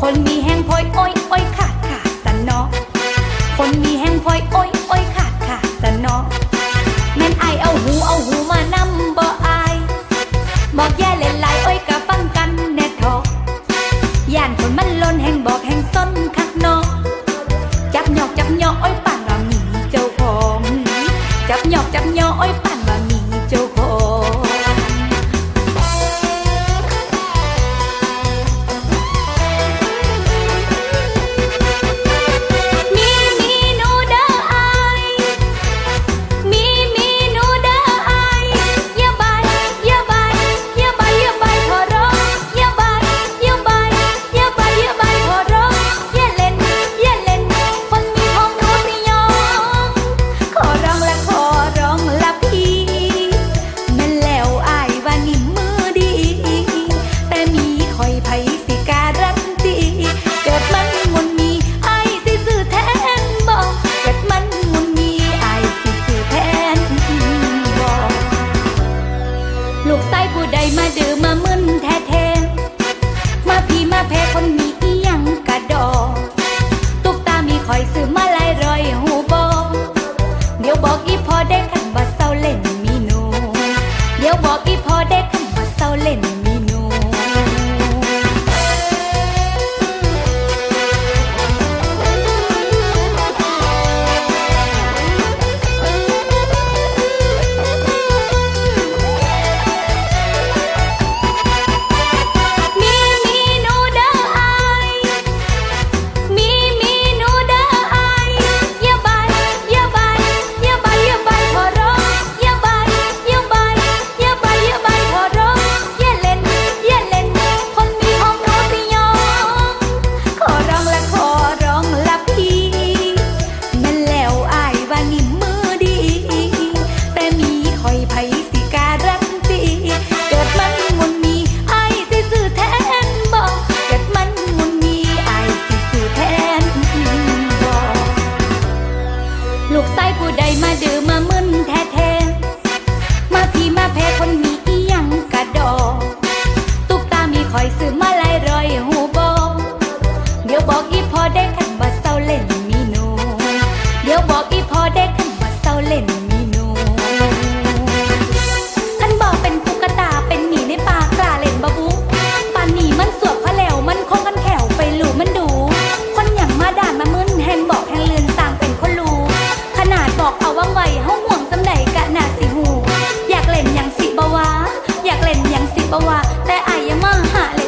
คนมีแห้งพอยโอ้ยโอ้ยขาดขาดแต่เนาะคนมีแห้งพอยโอ้ยโอ้ยขาดขาดแต่เนาะแม่นไอเอาหูเอา พอแดงขันบ่เศร้าเล่นมีหนู เดี๋ยวบอกอีพอแดง ไว้เฮาห่วงจำไดกะหนาสิหู อยากเล่นอย่างสิบวะอยากเล่นอย่างสิบวะแต่อายอยังมาหาเล่น